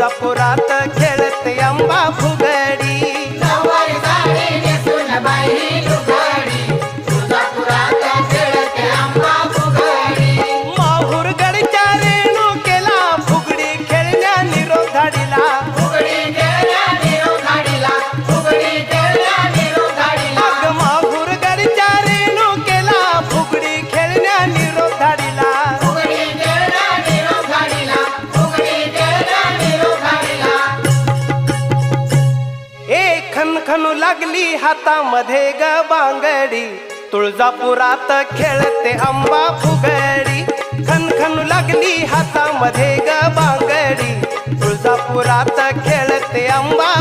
तुळजापुरात खेळते अंबा फुगडी खनखनू लागली हातामध्ये ग बांगडी. तुळजापुरात खेळते अंबा फुगडी. खनखनू लागली हातामध्ये ग बांगडी. तुळजापुरात खेळते अंबा